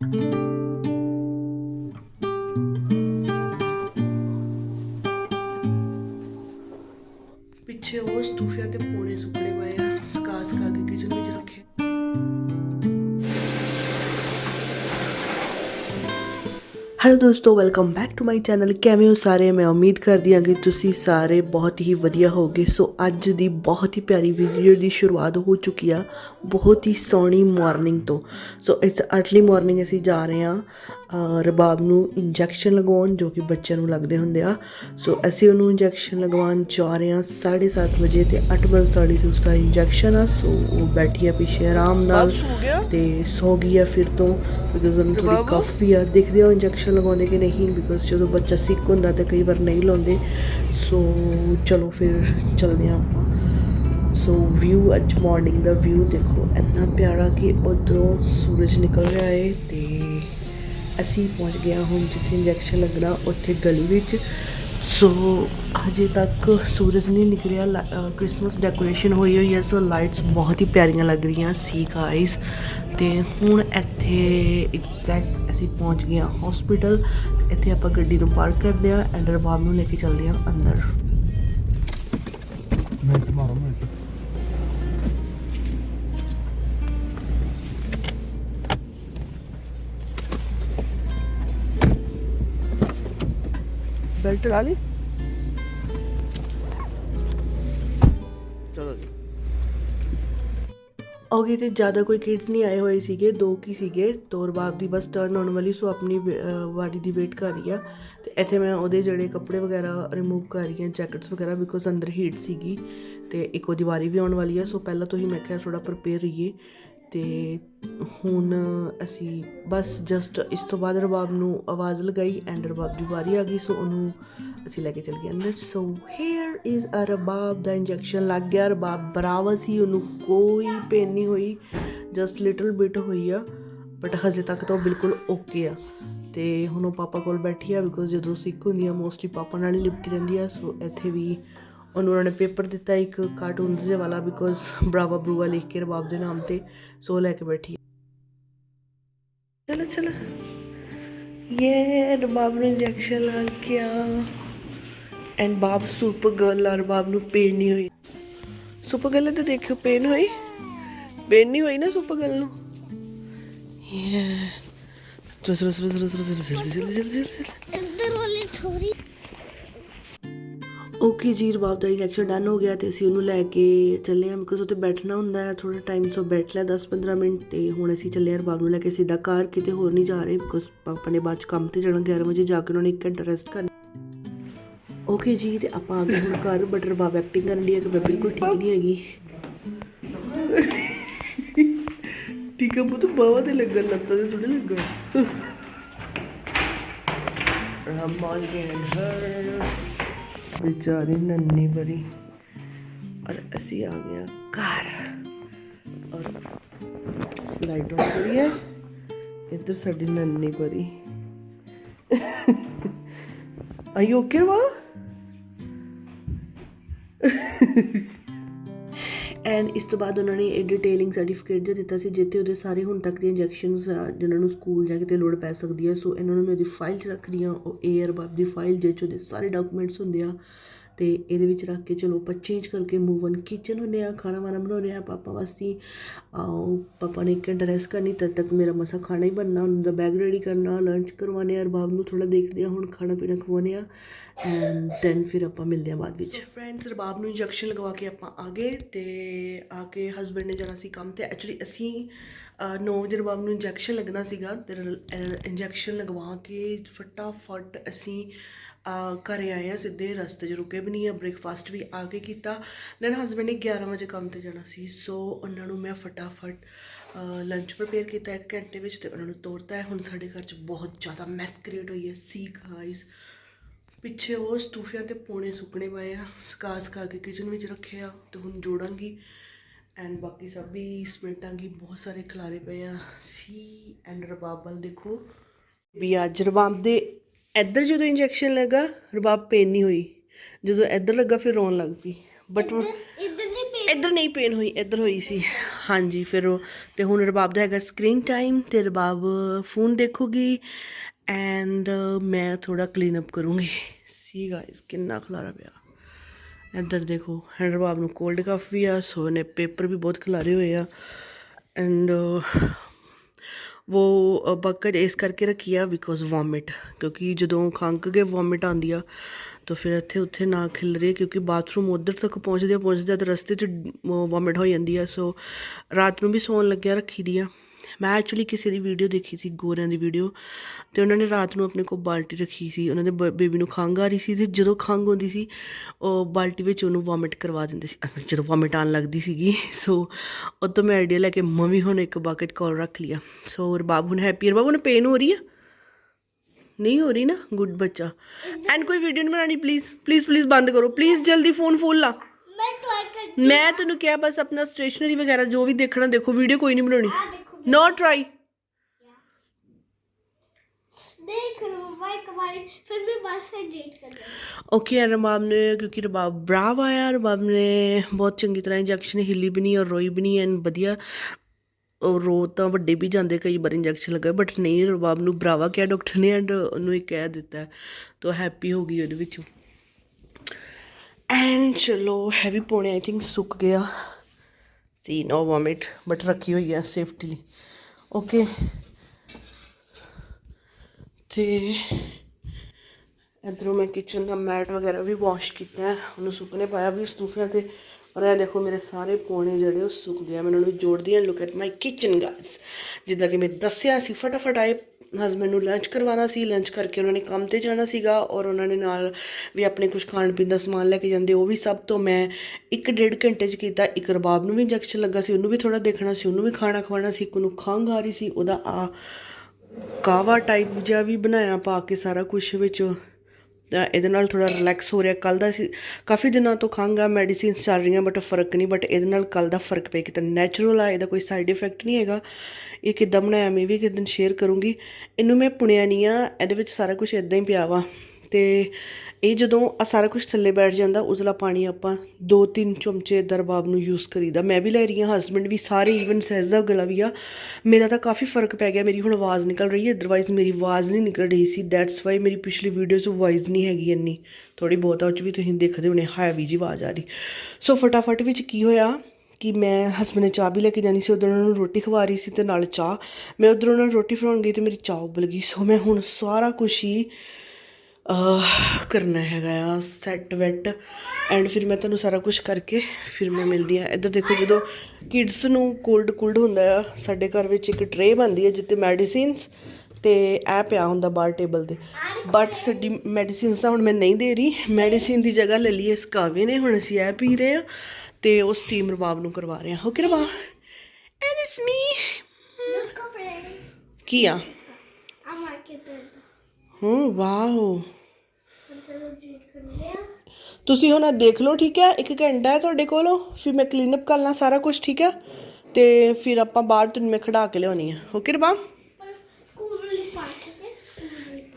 ਪਿੱਛੇ ਉਹ ਸਟੂਫਿਆਂ ਤੇ ਪੋੜੇ ਸੁੱਕਣੇ ਪਏ ਆ ਸਕਾ ਸਕਾ ਕੇ ਕਿਚਨ ਵਿੱਚ ਹੈਲੋ ਦੋਸਤੋ welcome back to my channel ਕਿਵੇਂ ਹੋ ਸਾਰੇ? ਮੈਂ ਉਮੀਦ ਕਰਦੀ ਹਾਂ ਕਿ ਤੁਸੀਂ ਸਾਰੇ ਬਹੁਤ ਹੀ ਵਧੀਆ ਹੋਗੇ ਸੋ ਅੱਜ ਦੀ ਬਹੁਤ ਹੀ ਪਿਆਰੀ ਵੀਡੀਓ ਦੀ ਸ਼ੁਰੂਆਤ ਹੋ ਚੁੱਕੀ ਆ। ਬਹੁਤ ਹੀ ਸੋਹਣੀ ਮਾਰਨਿੰਗ ਤੋਂ। ਸੋ ਇਟਸ ਅਰਲੀ ਮਾਰਨਿੰਗ ਅਸੀਂ ਜਾ ਰਹੇ ਹਾਂ। ਰਬਾਬ ਨੂੰ ਇੰਜੈਕਸ਼ਨ ਲਗਵਾਉਣ ਜੋ ਕਿ ਬੱਚਿਆਂ ਨੂੰ ਲੱਗਦੇ ਹੁੰਦੇ ਆ। ਸੋ ਅਸੀਂ ਉਹਨੂੰ ਇੰਜੈਕਸ਼ਨ ਲਗਵਾਉਣ ਜਾ ਰਹੇ ਹਾਂ 7:30 ਵਜੇ ਤੇ 8:40 ਤੇ ਉਸਦਾ ਇੰਜੈਕਸ਼ਨ ਆ। ਸੋ ਉਹ ਬੈਠੀ ਆ ਪਿੱਛੇ ਆਰਾਮ ਨਾਲ ਤੇ ਸੋ ਗਈ ਆ ਫਿਰ ਤੋਂ ਬਿਕਾਜ਼ ਉਹਨੂੰ ਥੋੜੀ ਕਾਫੀ ਆ। ਦੇਖਦੇ ਹੋ ਇੰਜੈਕਸ਼ਨ ਲਗਾਉਂਦੇ ਕਿ ਨਹੀਂ ਬਿਕਾਜ਼ ਜਦੋਂ ਬੱਚਾ ਸਿੱਕ ਹੁੰਦਾ ਤਾਂ ਕਈ ਵਾਰ ਨਹੀਂ ਲਾਉਂਦੇ। ਸੋ ਚਲੋ ਫਿਰ ਚਲਦੇ ਹਾਂ ਆਪਾਂ। ਸੋ ਵਿਊ ਅੱਜ ਮਾਰਨਿੰਗ ਦਾ ਵਿਊ ਦੇਖੋ। ਇੰਨਾ ਪਿਆਰਾ ਕਿ ਉਧਰੋਂ ਸੂਰਜ ਨਿਕਲ ਰਿਹਾ ਹੈ ਤੇ ਅਸੀਂ ਪਹੁੰਚ ਗਏ ਹਾਂ ਹੁਣ ਜਿੱਥੇ ਇੰਜੈਕਸ਼ਨ ਲੱਗਣਾ, ਉੱਥੇ ਗਲੀ ਵਿੱਚ। ਸੋ ਹਜੇ ਤੱਕ ਸੂਰਜ ਨਹੀਂ ਨਿਕਲਿਆ ਕ੍ਰਿਸਮਸ ਡੈਕੋਰੇਸ਼ਨ ਹੋਈ ਹੋਈ ਹੈ ਸੋ ਲਾਈਟਸ ਬਹੁਤ ਹੀ ਪਿਆਰੀਆਂ ਲੱਗ ਰਹੀਆਂ ਸੀ ਗਾਇਸ ਤੇ ਹੁਣ ਇੱਥੇ ਐਗਜ਼ੈਕਟ ਅਸੀਂ ਪਹੁੰਚ ਗਏ ਹਾਂ ਹਸਪੀਟਲ ਇੱਥੇ ਆਪਾਂ ਗੱਡੀ ਨੂੰ ਪਾਰਕ ਕਰਦੇ ਹਾਂ ਐਂਡ ਰਬਾਬ ਨੂੰ ਲੈ ਕੇ ਚੱਲਦੇ ਹਾਂ ਅੰਦਰ। ਬੈਲਟ ਲਾ ਲਈ। ਚਲੋ ਜੀ। ਓਕੇ ਤੇ ਜ਼ਿਆਦਾ ਕੋਈ ਕਿਡਸ ਨਹੀਂ ਆਏ ਹੋਏ ਸੀਗੇ ਦੋ ਕੀ ਸੀਗੇ ਤੋਰ ਬਾਪ ਦੀ ਬਸ ਟਰਨ ਹੋਣ ਵਾਲੀ ਸੋ ਆਪਣੀ ਵਾਰੀ ਦੀ ਵੇਟ ਕਰ ਰਹੀ ਆ। ਤੇ ਇੱਥੇ ਮੈਂ ਉਹਦੇ ਜਿਹੜੇ ਕੱਪੜੇ ਵਗੈਰਾ ਰਿਮੂਵ ਕਰ ਰਹੀ ਹਾਂ ਜੈਕਟਸ ਵਗੈਰਾ ਬਿਕੋਜ਼ ਅੰਦਰ ਹੀਟ ਸੀਗੀ ਤੇ ਇੱਕ ਉਹਦੀ ਵਾਰੀ ਵੀ ਆਉਣ ਵਾਲੀ ਆ ਸੋ ਪਹਿਲਾਂ ਤੋਂ ਹੀ ਮੈਂ ਕਿਹਾ ਥੋੜਾ ਪ੍ਰਪੇਅਰ ਰਹੀਏ। ਅਤੇ ਹੁਣ ਅਸੀਂ ਬਸ ਜਸਟ ਇਸ ਤੋਂ ਬਾਅਦ ਰਬਾਬ ਨੂੰ ਆਵਾਜ਼ ਲਗਾਈ ਐਂਡ ਰਬਾਬ ਦੀ ਵਾਰੀ ਆ ਗਈ ਸੋ ਉਹਨੂੰ ਅਸੀਂ ਲੈ ਕੇ ਚਲ ਗਏ ਅੰਦਰ। So here is a Rabab the injection ਲੱਗ ਗਿਆ। ਰਬਾਬ ਬਰਾਬਰ ਸੀ, ਉਹਨੂੰ ਕੋਈ ਪੇਨ ਨਹੀਂ ਹੋਈ ਜਸਟ ਲਿਟਲ ਬਿਟ ਹੋਈ ਆ ਬਟ ਹਜੇ ਤੱਕ ਤਾਂ ਉਹ ਬਿਲਕੁਲ ਓਕੇ ਆ। ਤੇ ਹੁਣ ਉਹ ਪਾਪਾ ਕੋਲ ਬੈਠੀ ਆ ਬਿਕੋਜ਼ ਜਦੋਂ ਸਿੱਖ ਹੁੰਦੀ ਆ ਮੋਸਟਲੀ ਪਾਪਾ ਨਾਲ ਹੀ ਲਿਪਟੀ ਰਹਿੰਦੀ ਆ ਸੋ ਇੱਥੇ ਵੀ ਉਹਨੂੰ ਉਹਨਾਂ ਨੇ ਪੇਪਰ ਦਿੱਤਾ ਇੱਕ ਕਾਰਟੂਨਸ ਦੇ ਵਾਲਾ ਬਿਕੋਜ਼ ਬਰਾਵਾ ਬਰੂਆ ਲਿਖ ਕੇ ਰਬਾਬ ਦੇ ਨਾਮ ਤੇ ਸੋ ਲੈ ਕੇ ਬੈਠੀ। ਚਲੋ ਚਲੋ ਇਹ ਰਬਾਬ ਨੂੰ ਇੰਜੈਕਸ਼ਨ ਲੱਗ ਗਿਆ ਐਂਡ ਬਾਬ ਸੁਪਰ ਗਰਲ ਆ ਰਬਾਬ ਨੂੰ ਪੇਨ ਨਹੀਂ ਹੋਈ ਸੁਪਰ ਗਰਲ ਤੇ ਦੇਖਿਓ ਪੇਨ ਹੋਈ ਪੇਨ ਨਹੀਂ ਹੋਈ ਨਾ ਸੁਪਰ ਗਰਲ ਨੂੰ ਯੇ ਚਲੋ ਚਲੋ ਚਲੋ ਚਲੋ ਚਲੋ ਚਲੋ ਜਲਦੀ ਜਲਦੀ ਜਲਦੀ ਓਕੇ ਜੀ ਰਬਾਬ ਦਾ ਇੰਜੈਕਸ਼ਨ ਡਨ ਹੋ ਗਿਆ ਤੇ ਅਸੀਂ ਉਹਨੂੰ ਲੈ ਕੇ ਚੱਲੇ ਹਾਂ ਬਿਕੋਜ਼ ਉੱਥੇ ਬੈਠਣਾ ਹੁੰਦਾ ਹੈ ਥੋੜਾ ਟਾਈਮ ਸੋ ਬੈਠ ਲਿਆ 10-15 ਮਿੰਟ ਤੇ ਹੁਣ ਅਸੀਂ ਚੱਲੇ ਹਾਂ ਰਬਾਬ ਨੂੰ ਲੈ ਕੇ ਸਿੱਧਾ ਘਰ ਕਿਤੇ ਹੋਰ ਨਹੀਂ ਜਾ ਰਹੇ ਬਿਕੋਜ਼ ਪਾਪਾ ਨੇ ਬਾਅਦ ਚ ਕੰਮ ਤੇ ਜਾਣਾ 11 ਵਜੇ ਜਾ ਕੇ ਉਹਨਾਂ ਨੇ ਇੱਕ ਘੰਟਾ ਰੈਸਟ ਕਰਨਾ ਓਕੇ ਜੀ ਤੇ ਆਪਾਂ ਆ ਗਏ ਹੁਣ ਘਰ ਬਟ ਰਬਾਬ ਐਕਟਿੰਗ ਕਰਨ ਦੀ ਹੈ ਕਿ ਬਿਲਕੁਲ ਠੀਕ ਨਹੀਂ ਹੈਗੀ ਠੀਕ ਹੈ ਬੁੱਤ ਬਾਵਾ ਤੇ ਲੱਗਣ ਲੱਤਾਂ ਤੇ ਥੋੜੇ ਲੱਗਣ ਰਮਾਨ ਗੈਂਡ ਹਰ ਵਿਚਾਰੀ ਨੰਨੀ ਬੜੀ। ਔਰ ਅਸੀਂ ਆ ਗਏ ਘਰ। ਔਰ ਲਾਈਟ ਆਨ ਕਰੀ ਹੈ। ਇੱਧਰ ਸਾਡੀ ਨੰਨੀ ਬੜੀ। ਆਈ ਓਕੇ ਵਾ ਐਂਡ ਇਸ ਤੋਂ ਬਾਅਦ ਉਹਨਾਂ ਨੇ ਇਹ ਡਿਟੇਲਿੰਗ ਸਰਟੀਫਿਕੇਟ ਜਿਹਾ ਦਿੱਤਾ ਸੀ, ਜਿੱਥੇ ਉਹਦੇ ਸਾਰੇ ਹੁਣ ਤੱਕ ਦੇ ਇੰਜੈਕਸ਼ਨਸ ਆ ਜਿਨ੍ਹਾਂ ਨੂੰ ਸਕੂਲ ਜਾ ਕੇ ਤੇ ਲੋੜ ਪੈ ਸਕਦੀ ਹੈ ਸੋ ਇਹਨਾਂ ਨੂੰ ਮੈਂ ਉਹਦੀ ਫਾਈਲ 'ਚ ਰੱਖ ਰਹੀ ਹਾਂ, ਉਹ ਏਅਰ ਬਾਬ ਦੀ ਫਾਈਲ ਜਿਹਦੇ 'ਚ ਉਹਦੇ ਸਾਰੇ ਡਾਕੂਮੈਂਟਸ ਹੁੰਦੇ ਆ। ਤੇ ਇਹਦੇ ਵਿੱਚ ਰੱਖ ਕੇ ਚਲੋ ਆਪਾਂ ਚੇਂਜ ਕਰਕੇ ਮੂਵ ਔਨ ਕਿਚਨ ਹੁੰਦੇ ਆ, ਖਾਣਾ ਵਾਣਾ ਬਣਾਉਂਦੇ ਆ ਪਾਪਾ ਵਾਸਤੇ। ਆਓ, ਪਾਪਾ ਨੇ ਇੱਕ ਘੰਟਾ ਰੈਸਟ ਕਰਨੀ, ਤਦ ਤੱਕ ਮੇਰਾ ਮਸਾ ਖਾਣਾ ਹੀ ਬਣਨਾ, ਉਹਨਾਂ ਦਾ ਬੈਗ ਰੈਡੀ ਕਰਨਾ ਲੰਚ ਕਰਵਾਉਣੇ ਆ, ਰਬਾਬ ਨੂੰ ਥੋੜਾ ਦੇਖਦੇ ਆ, ਹੁਣ ਖਾਣਾ ਪੀਣਾ ਖਵਾਉਣੇ ਆ ਐਂਡ ਦੈਨ ਫਿਰ ਆਪਾਂ ਮਿਲਦੇ ਆ ਬਾਅਦ ਵਿੱਚ। ਫਰੈਂਡਸ ਰਬਾਬ ਨੂੰ ਇੰਜੈਕਸ਼ਨ ਲਗਵਾ ਕੇ ਆਪਾਂ ਆ ਗਏ ਤੇ ਆ ਕੇ ਹਸਬੰਡ ਨੇ ਜਾਣਾ ਸੀ ਕੰਮ ਤੇ। ਐਕਚੁਅਲੀ ਅਸੀਂ 9 ਵਜੇ ਰਬਾਬ ਨੂੰ ਇੰਜੈਕਸ਼ਨ ਲੱਗਣਾ ਸੀਗਾ ਤੇ ਇੰਜੈਕਸ਼ਨ ਲਗਵਾ ਕੇ ਫਟਾਫਟ ਅਸੀਂ ਘਰ ਆਏ ਹਾਂ ਸਿੱਧੇ ਰਸਤੇ 'ਚ ਰੁਕੇ ਵੀ ਨਹੀਂ ਆ ਬ੍ਰੇਕਫਾਸਟ ਵੀ ਆ ਕੇ ਕੀਤਾ। ਦੈਨ ਹਸਬੈਂਡ ਨੇ 11 ਵਜੇ ਕੰਮ ਤੇ ਜਾਣਾ ਸੀ ਸੋ ਉਹਨਾਂ ਨੂੰ ਮੈਂ ਫਟਾਫਟ ਲੰਚ ਪ੍ਰਪੇਅਰ ਕੀਤਾ ਇੱਕ ਘੰਟੇ ਵਿੱਚ ਤੇ ਉਹਨਾਂ ਨੂੰ ਤੋਰਤਾ ਹੈ। ਹੁਣ ਸਾਡੇ ਘਰ 'ਚ ਬਹੁਤ ਜ਼ਿਆਦਾ ਮੈਸ ਕ੍ਰੀਏਟ ਹੋਈ ਹੈ ਸੀ ਗਾਇਸ ਪਿੱਛੇ ਉਹ ਸਤੂਫ਼ਿਆਂ ਤੇ ਪੋਣੇ ਸੁੱਕਣੇ ਪਏ ਆ, ਸਕਾ ਸਕਾ ਕੇ ਕਿਚਨ ਵਿੱਚ ਰੱਖੇ ਆ ਤੇ ਹੁਣ ਜੋੜਾਂਗੀ। ਐਂਡ ਬਾਕੀ ਸਭ ਵੀ ਸਮੇਟਾਂਗੀ, ਬਹੁਤ ਸਾਰੇ ਖਲਾਰੇ ਪਏ ਆ ਸੀ ਐਂਡ ਰਬਾਬਲ ਦੇਖੋ। ਵੀ ਅੱਜ ਰਬਾਬ ਦੇ ਇੱਧਰ ਜਦੋਂ ਇੰਜੈਕਸ਼ਨ ਲੱਗਾ ਰਬਾਬ ਪੇਨ ਨਹੀਂ ਹੋਈ। ਜਦੋਂ ਇੱਧਰ ਲੱਗਾ ਫਿਰ ਰੋਣ ਲੱਗ ਪਈ। ਬਟ ਇੱਧਰ ਨਹੀਂ ਪੇਨ ਹੋਈ ਇੱਧਰ ਹੋਈ ਸੀ। ਹਾਂਜੀ ਫਿਰ ਉਹ ਤੇ ਹੁਣ ਰਬਾਬ ਦਾ ਹੈਗਾ ਸਕਰੀਨ ਟਾਈਮ ਤੇ ਰਬਾਬ ਫੋਨ ਦੇਖੂਗੀ। ਐਂਡ ਮੈਂ ਥੋੜਾ ਕਲੀਨ ਅਪ ਕਰੂੰਗੀ। ਸੀ ਗਾਇਸ ਕਿੰਨਾ ਖਲਾਰਾ ਪਿਆ। ਇੱਧਰ ਦੇਖੋ ਰਬਾਬ ਨੂੰ ਕੋਲਡ ਕਫ ਵੀ ਆ ਸੋ ਨੇ ਪੇਪਰ ਵੀ ਬਹੁਤ ਖਲਾਰੇ ਹੋਏ ਆ। ਐਂਡ ਉਹ ਬਕਟ ਇਸ ਕਰਕੇ ਰੱਖੀ ਆ ਬਿਕੋਜ਼ ਵੋਮਿਟ ਕਿਉਂਕਿ ਜਦੋਂ ਖੰਘ ਕੇ ਵੋਮਿਟ ਆਉਂਦੀ ਆ ਤਾਂ ਫਿਰ ਇੱਥੇ ਉੱਥੇ ਨਾ ਖਿਲ ਖਿਲਰੇ ਕਿਉਂਕਿ ਬਾਥਰੂਮ ਉਧਰ ਤੱਕ ਪਹੁੰਚਦੇ ਪਹੁੰਚਦੇ ਆ ਤਾਂ ਰਸਤੇ 'ਚ ਵੋਮਿਟ ਹੋ ਜਾਂਦੀ ਆ ਸੋ ਰਾਤ ਨੂੰ ਵੀ ਸੌਣ ਲੱਗਿਆ ਰੱਖੀ ਦੀ ਆ ਮੈਂ ਐਕਚੁਅਲੀ ਕਿਸੇ ਦੀ ਵੀਡੀਓ ਦੇਖੀ ਸੀ ਗੋਰਿਆਂ ਦੀ ਵੀਡੀਓ ਤੇ ਉਹਨਾਂ ਨੇ ਰਾਤ ਨੂੰ ਆਪਣੇ ਕੋਲ ਬਾਲਟੀ ਰੱਖੀ ਸੀ ਉਹਨਾਂ ਦੇ ਬੇਬੀ ਨੂੰ ਖੰਘ ਆ ਰਹੀ ਸੀ ਤੇ ਜਦੋਂ ਖੰਘ ਆਉਂਦੀ ਸੀ ਉਹ ਬਾਲਟੀ ਵਿੱਚ ਉਹਨੂੰ ਵੋਮਿਟ ਕਰਵਾ ਦਿੰਦੇ ਸੀ। ਜਦੋਂ ਵੋਮਿਟ ਆਉਣ ਲੱਗਦੀ ਸੀਗੀ ਸੋ ਉਹ ਤੋਂ ਮੈਂ ਆਈਡੀਆ ਲੈ ਕੇ ਮੰਮੀ ਹੁਣ ਇੱਕ ਬਕਟ ਕੋਲ ਰੱਖ ਲਿਆ। ਸੋ ਔਰ ਬਾਬੂ ਨੇ ਹੈਪੀ ਬਾਬੂ ਨੂੰ ਪੇਨ ਹੋ ਰਹੀ ਆ? ਨਹੀਂ ਹੋ ਰਹੀ ਨਾ? ਗੁੱਡ ਬੱਚਾ। ਐਂਡ ਕੋਈ ਵੀਡੀਓ ਨਹੀਂ ਬਣਾਣੀ ਪਲੀਜ਼ ਪਲੀਜ਼ ਪਲੀਜ਼ ਬੰਦ ਕਰੋ। ਪਲੀਜ਼ ਜਲਦੀ ਫੋਨ ਫੁੱਲ ਲਾ। ਮੈਂ ਤੈਨੂੰ ਕਿਹਾ ਬਸ ਆਪਣਾ ਸਟੇਸ਼ਨਰੀ ਵਗੈਰਾ ਜੋ ਵੀ ਦੇਖਣਾ ਦੇਖੋ ਵੀਡੀਓ ਕੋਈ ਨਹੀਂ ਬਣਾਉਣੀ। ਆ ਦੇਖੋ ਨੋ ਟਰਾਈ ਦੇਖ ਲਓ ਬਾਈ ਕਮਾਰੀ ਫਿਰ ਮੈਂ ਬਸ से डेट कर लूंगी ਓਕੇ ਰਬਾਬ ਨੇ ਕਿਉਂਕਿ ਰਬਾਬ ਬਰਾਵ ਆਇਆ ਰਬਾਬ ਨੇ ਬਹੁਤ ਚੰਗੀ ਤਰ੍ਹਾਂ ਇੰਜੈਕਸ਼ਨ ਹਿੱਲੀ ਵੀ ਨਹੀਂ ਔਰ ਰੋਈ ਵੀ ਨਹੀਂ ਐਨ ਵਧੀਆ ਉਹ ਰੋ ਤਾਂ ਵੱਡੇ ਵੀ ਜਾਂਦੇ ਕਈ ਵਾਰ ਇੰਜੈਕਸ਼ਨ ਲਗਾਏ ਬਟ ਨਹੀਂ ਰਬਾਬ ਨੂੰ ਬਰਾਵਾ ਕਿਹਾ ਡਾਕਟਰ ਨੇ ਐਂਡ ਉਹਨੂੰ ਇਹ ਕਹਿ ਦਿੱਤਾ ਤਾਂ ਹੈਪੀ ਹੋ ਗਈ ਉਹਦੇ ਵਿੱਚ ਐਂਡ ਚਲੋ ਹੈਵੀ ਪੋਣੇ ਆਈ ਥਿੰਕ ਸੁੱਕ ਗਿਆ ਸੀ ਨੋ ਵੋਮਿਟ ਬਟ ਰੱਖੀ ਹੋਈ ਹੈ ਸੇਫਟੀ ਲਈ। ਓਕੇ ਤੇ ਇੱਧਰੋਂ ਮੈਂ ਕਿਚਨ ਦਾ ਮੈਟ ਵਗੈਰਾ ਵੀ ਵਾਸ਼ ਕੀਤਾ ਉਹਨੂੰ ਸੁੱਕਣੇ ਪਾਇਆ ਵੀ ਸਤੂਫਿਆਂ ਤੇ। ਔਰ ਇਹ ਦੇਖੋ ਮੇਰੇ ਸਾਰੇ ਪੋਣੇ ਜਿਹੜੇ ਉਹ ਸੁੱਕ ਗਏ ਮੈਂ ਉਹਨਾਂ ਨੂੰ ਜੋੜਦੀ ਹਾਂ look at my kitchen guys ਜਿੱਦਾਂ ਕਿ ਮੈਂ ਦੱਸਿਆ ਸੀ, ਫਟਾਫਟ ਆਏ ਹਸਬੈਂਡ ਨੂੰ ਲੰਚ ਕਰਵਾਉਣਾ ਸੀ ਲੰਚ ਕਰਕੇ ਉਹਨਾਂ ਨੇ ਕੰਮ ਤੇ ਜਾਣਾ ਸੀਗਾ ਔਰ ਉਹਨਾਂ ਨੇ ਨਾਲ ਵੀ ਆਪਣੇ ਕੁਝ ਖਾਣ ਪੀਣ ਦਾ ਸਮਾਨ ਲੈ ਕੇ ਜਾਂਦੇ, ਉਹ ਵੀ ਸਭ ਤੋਂ ਮੈਂ ਇੱਕ ਡੇਢ ਘੰਟੇ 'ਚ ਕੀਤਾ, ਇੱਕ ਰਬਾਬ ਨੂੰ ਵੀ ਇੰਜੈਕਸ਼ਨ ਲੱਗਾ ਸੀ, ਉਹਨੂੰ ਵੀ ਥੋੜਾ ਦੇਖਣਾ ਸੀ, ਉਹਨੂੰ ਵੀ ਖਾਣਾ ਖਵਾਉਣਾ ਸੀ, ਇੱਕ ਨੂੰ ਖੰਘ ਆ ਰਹੀ ਸੀ, ਉਹਦਾ ਆ ਕਾਵਾ ਟਾਈਪ ਜਿਹਾ ਵੀ ਬਣਾਇਆ ਪਾ ਕੇ ਸਾਰਾ ਕੁਝ ਵਿੱਚ। ਤਾਂ ਇਹਦੇ ਨਾਲ ਥੋੜਾ ਰਿਲੈਕਸ ਹੋ ਰਿਹਾ। ਕੱਲ ਦਾ ਸੀ ਕਾਫੀ ਦਿਨਾਂ ਤੋਂ ਖੰਘ ਆ ਮੈਡੀਸਿਨਸ ਚੱਲ ਰਹੀਆਂ ਬਟ ਫ਼ਰਕ ਨਹੀਂ ਬਟ ਇਹਦੇ ਨਾਲ ਕੱਲ ਦਾ ਫ਼ਰਕ ਪਿਆ। ਕਿਤੇ ਨੈਚੁਰਲ ਆ, ਇਹਦਾ ਕੋਈ ਸਾਈਡ ਇਫੈਕਟ ਨਹੀਂ ਹੈਗਾ। ਇਹ ਕਿੱਦਾਂ ਬਣਾਇਆ ਮੈਂ ਵੀ ਇੱਕ ਸ਼ੇਅਰ ਕਰੂੰਗੀ। ਇਹਨੂੰ ਮੈਂ ਪੁਣਿਆ ਨਹੀਂ ਆ, ਇਹਦੇ ਵਿੱਚ ਸਾਰਾ ਕੁਝ ਇਦਾਂ ਹੀ ਪਿਆ ਵਾ। ਤੇ ਇਹ ਜਦੋਂ ਆ ਸਾਰਾ ਕੁਝ ਥੱਲੇ ਬੈਠ ਜਾਂਦਾ, ਉਸਲਾ ਪਾਣੀ ਆਪਾਂ 2-3 ਚਮਚੇ ਦਰਬਾਬ ਨੂੰ ਯੂਜ਼ ਕਰੀਦਾ। ਮੈਂ ਵੀ ਲੈ ਰਹੀ ਹਾਂ ਹਸਬੰਡ ਵੀ ਸਾਰੇ ਈਵਨ ਸਹਿਜ ਦਾ ਗਲਾ ਵੀ ਆ। ਮੇਰਾ ਤਾਂ ਕਾਫੀ ਫ਼ਰਕ ਪੈ ਗਿਆ, ਮੇਰੀ ਹੁਣ ਆਵਾਜ਼ ਨਿਕਲ ਰਹੀ ਹੈ ਅਦਰਵਾਈਜ਼ ਮੇਰੀ ਆਵਾਜ਼ ਨਹੀਂ ਨਿਕਲ ਰਹੀ ਸੀ। ਦੈਟਸ ਵਾਈ ਮੇਰੀ ਪਿਛਲੀ ਵੀਡੀਓ 'ਚ ਵਾਇਸ ਨਹੀਂ ਹੈਗੀ ਇੰਨੀ। ਥੋੜੀ ਬਹੁਤ ਉਹ 'ਚ ਵੀ ਤੁਸੀਂ ਦੇਖਦੇ ਹੋਣੇ ਹੈਵੀ ਜੀ ਆਵਾਜ਼ ਆ ਰਹੀ। ਸੋ ਫਟਾਫਟ ਵਿੱਚ ਕੀ ਹੋਇਆ ਕਿ ਮੈਂ ਹਸਬੰਡ ਨੇ ਚਾਹ ਵੀ ਲੈ ਕੇ ਜਾਣੀ ਸੀ, ਉਧਰ ਉਹਨਾਂ ਨੂੰ ਰੋਟੀ ਖਵਾ ਰਹੀ ਸੀ ਤੇ ਨਾਲ ਚਾਹ। ਮੈਂ ਉਧਰ ਉਹਨਾਂ ਨੂੰ ਰੋਟੀ ਫੜਾਉਣ ਗਈ ਤੇ ਮੇਰੀ ਚਾਹ ਉਬਲ ਗਈ। ਸੋ ਮੈਂ ਹੁਣ ਸਾਰਾ ਕੁਝ ਹੀ ਕਰਨਾ ਹੈਗਾ ਆ ਸੈੱਟ ਵੈੱਟ ਐਂਡ ਫਿਰ ਮੈਂ ਤੁਹਾਨੂੰ ਸਾਰਾ ਕੁਝ ਕਰਕੇ ਫਿਰ ਮੈਂ ਮਿਲਦੀ ਆ ਇੱਧਰ ਦੇਖੋ ਜਦੋਂ ਕਿਡਸ ਨੂੰ ਕੋਲਡ ਕੁਲਡ ਹੁੰਦਾ ਆ ਸਾਡੇ ਘਰ ਵਿੱਚ ਇੱਕ ਟਰੇ ਬਣਦੀ ਹੈ ਜਿੱਤੇ ਮੈਡੀਸਿਨਸ ਤੇ ਇਹ ਪਿਆ ਹੁੰਦਾ ਬਾਹਰ ਟੇਬਲ ਤੇ। ਬਟ ਸਾਡੀ ਮੈਡੀਸਿਨਸ ਤਾਂ ਹੁਣ ਮੈਂ ਨਹੀਂ ਦੇ ਰਹੀ। ਮੈਡੀਸਿਨ ਦੀ ਜਗ੍ਹਾ ਲੈ ਲਈ ਇਸ ਕਾਵੇ ਨੇ ਹੁਣ ਅਸੀਂ ਇਹ ਪੀ ਰਹੇ ਆ ਤੇ ਉਹ ਸਟੀਮ ਰਵਾਬ ਨੂੰ ਕਰਵਾ ਰਹੇ ਆ। Okay Rabab and it's me ਕੀ ਆ? ਆ ਮਾਰਕੀਟ ਹੂੰ ਵਾਓ। ਤੁਸੀਂ ਹੁਣ ਦੇਖ ਲਓ ਠੀਕ ਹੈ? ਇੱਕ ਘੰਟਾ ਹੈ ਤੁਹਾਡੇ ਕੋਲ ਫਿਰ ਮੈਂ ਕਲੀਨ ਅਪ ਕਰਨਾ ਸਾਰਾ ਕੁਝ ਠੀਕ ਹੈ? ਤੇ ਫਿਰ ਆਪਾਂ ਬਾਹਰ ਤੈਨੂੰ ਮੈਂ ਖੜਾ ਕੇ ਲਿਆਉਣੀ ਹੈ। ਓਕੇ ਰਬਾ?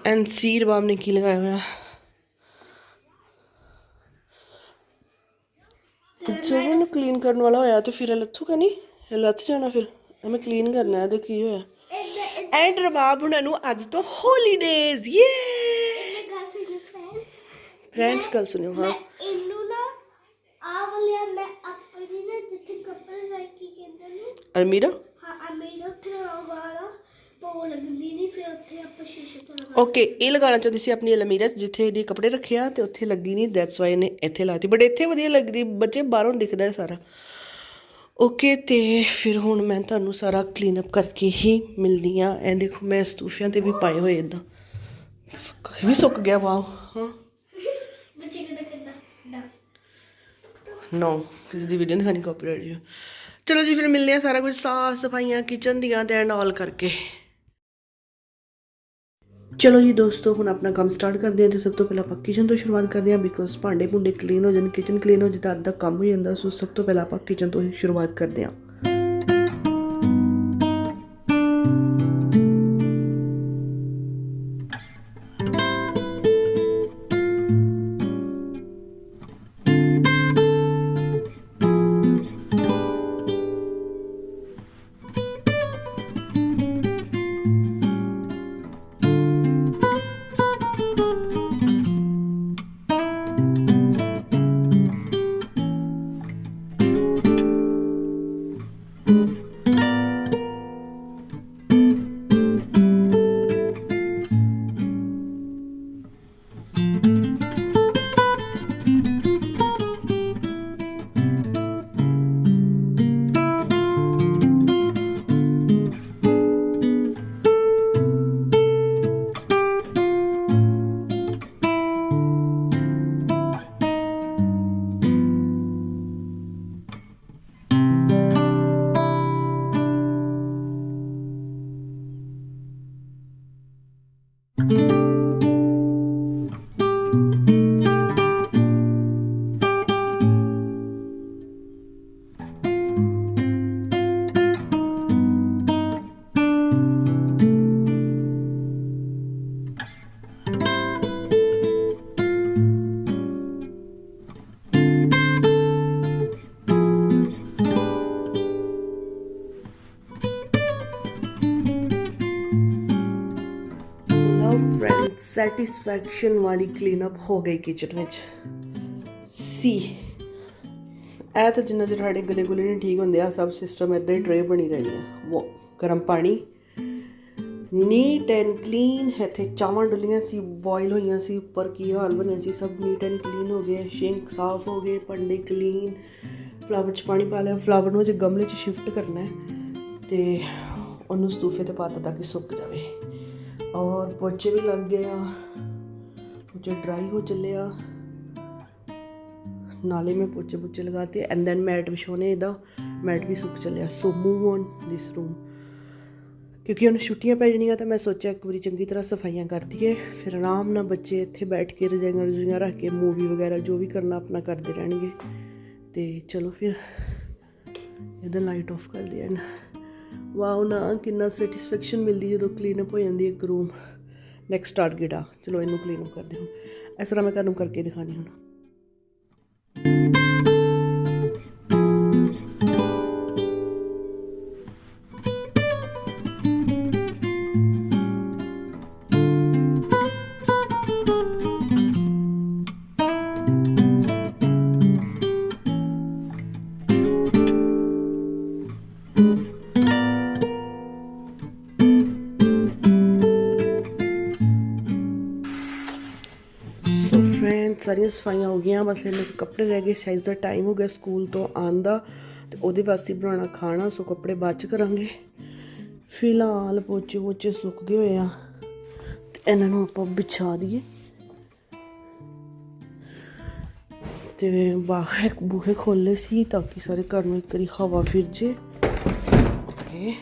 ਐਂਡ ਸੀ ਰਬਾਬ ਨੇ ਕੀ ਲਗਾਇਆ ਹੋਇਆ। ਜੇ ਇਹਨੂੰ ਕਲੀਨ ਕਰਨ ਵਾਲਾ ਹੋਇਆ ਤੇ ਫਿਰ ਲੱਥੂ ਕਾ ਨਹੀਂ? ਲੱਥ ਜਾਣਾ ਫਿਰ। ਮੈਂ ਕਲੀਨ ਕਰਨਾ ਹੈ ਦੇ ਕੀ ਹੋਇਆ ਐਂਡ ਰਬਾਬ ਉਹਨਾਂ ਨੂੰ ਅੱਜ ਤੋਂ ਹੌਲੀਡੇਜ਼ ਯੇ ਫਰੈਂਡਸ ਗੱਲ ਸੁਣਿਓ ਹਾਂ। ਇਹਨੂੰ ਨਾ ਆ ਵਾਲਿਆ ਮੈਂ ਆਪਣੀ ਨਾ ਜਿੱਥੇ ਕੱਪੜੇ ਰੱਖੀ ਕਹਿੰਦੇ ਨੂੰ। ਅਲਮੀਰਾ? ਹਾਂ ਆ ਮੇਰੇ ਉੱਥੇ ਲਗਾਉਣਾ ਪੋ ਲੱਗਦੀ ਨਹੀਂ ਫਿਰ ਉੱਥੇ ਆਪਾਂ ਸ਼ੀਸ਼ੇ ਤੋਂ ਲਗਾ ਓਕੇ ਇਹ ਲਗਾਉਣਾ ਚਾਹੁੰਦੀ ਸੀ ਆਪਣੀ ਅਲਮੀਰਾ 'ਚ ਜਿੱਥੇ ਇਹਦੇ ਕੱਪੜੇ ਰੱਖਿਆ ਤੇ ਉੱਥੇ ਲੱਗੀ ਨਹੀਂ ਦੈਟਸ ਵਾਈ ਇਹਨੇ ਇੱਥੇ ਲਾਤੀ। ਬਟ ਇੱਥੇ ਵਧੀਆ ਲੱਗਦੀ ਬੱਚੇ ਬਾਹਰੋਂ ਦਿਖਦਾ ਹੈ ਸਾਰਾ। ਓਕੇ ਤੇ ਫਿਰ ਹੁਣ ਮੈਂ ਤੁਹਾਨੂੰ ਸਾਰਾ ਕਲੀਨ ਅਪ ਕਰਕੇ ਹੀ ਮਿਲਦੀ ਆ ਇਹ ਦੇਖੋ ਮੈਂ ਸਟੂਫਿਆਂ ਤੇ ਵੀ ਪਾਏ ਹੋਏ ਇਦਾਂ ਵੀ ਸੁੱਕ ਗਿਆ ਵਾਓ ਹਾਂ। ਬੱਚੇ ਕਿਦਾਂ ਕਿਦਾਂ ਦਾ ਨੋ ਇਸ ਦੀ ਵੀਡੀਓ ਦਿਖਾਣੀ ਕਾਪੀਰਾਈਟ ਚਲੋ ਜੀ, ਫਿਰ ਮਿਲਦੇ ਆ ਸਾਰਾ ਕੁਝ ਸਾਫ਼ ਸਫਾਈਆਂ ਕਿਚਨ ਦੀਆਂ ਤੇ ਐਂਡ ਆਲ ਕਰਕੇ। ਚਲੋ ਜੀ ਦੋਸਤੋ, ਹੁਣ ਆਪਣਾ ਕੰਮ ਸਟਾਰਟ ਕਰਦੇ ਹਾਂ ਤੇ ਸਭ ਤੋਂ ਪਹਿਲਾਂ ਆਪਾਂ ਕਿਚਨ ਤੋਂ ਸ਼ੁਰੂਆਤ ਕਰਦੇ ਹਾਂ ਬਿਕੋਜ਼ ਭਾਂਡੇ ਭੁੰਡੇ ਕਲੀਨ ਹੋ ਜਾਣ ਕਿਚਨ ਕਲੀਨ ਹੋ ਜਾਏ ਤਾਂ ਅੱਧਾ ਕੰਮ ਹੋ ਜਾਂਦਾ, ਸੋ ਸਭ ਤੋਂ ਪਹਿਲਾਂ ਆਪਾਂ ਕਿਚਨ ਤੋਂ ਹੀ ਸ਼ੁਰੂਆਤ ਕਰਦੇ ਹਾਂ। ਸੈਟੀਸਫੈਕਸ਼ਨ ਵਾਲੀ ਕਲੀਨਅਪ ਹੋ ਗਈ ਕਿਚਨ ਵਿੱਚ। ਸੀ ਇਹ ਤਾਂ ਜਿੰਨਾ ਚਿਰ ਸਾਡੇ ਗਲੇ ਗੁਲੇ ਨਹੀਂ ਠੀਕ ਹੁੰਦੇ, ਆ ਸਭ ਸਿਸਟਮ ਇਦਾਂ ਹੀ ਟਰੇ ਬਣੀ ਰਹੀ ਆ ਵੋ ਗਰਮ ਪਾਣੀ। ਨੀਟ ਐਂਡ ਕਲੀਨ ਇੱਥੇ ਚਾਵਾਂ ਡੁੱਲੀਆਂ ਸੀ ਬੋਇਲ ਹੋਈਆਂ ਸੀ, ਉੱਪਰ ਕੀ ਹਾਲ ਬਣਿਆ ਸੀ, ਸਭ ਨੀਟ ਐਂਡ ਕਲੀਨ ਹੋ ਗਏ ਸ਼ਿੰਕ ਸਾਫ਼ ਹੋ ਗਏ ਪੰਡੇ ਕਲੀਨ ਫਲਾਵਰ ਚ ਪਾਣੀ ਪਾ ਲਿਆ ਫਲਾਵਰ ਨੂੰ ਜੇ ਗਮਲੇ ਚ ਸ਼ਿਫਟ ਕਰਨਾ ਹੈ ਤੇ ਉਹਨੂੰ ਸਤੂਫੇ ਤੇ ਪਾਤਾ ਤਾਂ ਕਿ ਸੁੱਕ ਜਾਵੇ। ਔਰ ਪੋਚੇ ਵੀ ਲੱਗ ਗਏ ਆ। ਪੋਚੇ ਡਰਾਈ ਹੋ ਚੱਲੇ ਆ। ਨਾਲੇ ਮੈਂ ਪੋਚੇ ਪੁੱਚੇ ਲਗਾਤੇ ਐਂਡ ਦੈਨ ਮੈਟ ਵਿਛਾਉਣੇ ਇਹਦਾ। ਮੈਟ ਵੀ ਸੁੱਕ ਚੱਲਿਆ। So move on this room ਕਿਉਂਕਿ ਹੁਣ ਛੁੱਟੀਆਂ ਪੈ ਜਾਣੀਆਂ ਤਾਂ ਮੈਂ ਸੋਚਿਆ ਇੱਕ ਵਾਰੀ ਚੰਗੀ ਤਰ੍ਹਾਂ ਸਫਾਈਆਂ ਕਰ ਦਈਏ। ਫਿਰ ਆਰਾਮ ਨਾਲ ਬੱਚੇ ਇੱਥੇ ਬੈਠ ਕੇ ਰਜਾਈਆਂ ਰਜੂਈਆਂ ਰੱਖ ਕੇ ਮੂਵੀ ਵਗੈਰਾ ਜੋ ਵੀ ਕਰਨਾ ਆਪਣਾ ਕਰਦੇ ਰਹਿਣਗੇ। ਤੇ ਚਲੋ ਫਿਰ ਇਹਦਾ ਲਾਈਟ ਆਫ ਕਰ ਦਿਆਂ ਵਾਓ ਨਾ ਕਿੰਨਾ ਸੈਟੀਸਫੈਕਸ਼ਨ ਮਿਲਦੀ ਜਦੋਂ ਕਲੀਨ ਅਪ ਹੋ ਜਾਂਦੀ ਇੱਕ ਰੂਮ ਨੈਕਸਟ ਟਾਰਗੇਟ ਆ ਚਲੋ, ਇਹਨੂੰ ਕਲੀਨ ਅਪ ਕਰਦੇ ਹਾਂ ਇਸ ਤਰ੍ਹਾਂ ਮੈਂ ਤੁਹਾਨੂੰ ਕਰਕੇ ਦਿਖਾਣੀ ਹੁਣ। ਫਰੈਂਡ ਸਫਾਈਆਂ ਹੋ ਗਈਆਂ, ਬਸ ਇਹਨਾਂ ਦੇ ਕੱਪੜੇ ਰਹਿ ਗਏ ਸਾਈਜ਼ ਦਾ ਟਾਈਮ ਹੋ ਗਿਆ ਸਕੂਲ ਤੋਂ ਆਉਣ ਦਾ, ਤੇ ਉਹਦੇ ਵਾਸਤੇ ਬਣਾਉਣਾ ਖਾਣਾ, ਸੋ ਕੱਪੜੇ ਬਾਅਦ ਚ ਕਰਾਂਗੇ। ਫਿਲਹਾਲ ਪੋਚੇ ਪੋਚੇ ਸੁੱਕ ਗਏ ਹੋਏ ਆ, ਤੇ ਇਹਨਾਂ ਨੂੰ ਆਪਾਂ ਵਿਛਾ ਦਈਏ। ਤੇ ਬਾਹਰ ਬੂਹੇ ਖੋਲੇ ਸੀ ਤਾਂ ਕਿ ਸਾਰੇ ਘਰ ਨੂੰ ਇੱਕ ਵਾਰੀ ਹਵਾ ਫਿਰ ਜੇ ਓਕੇ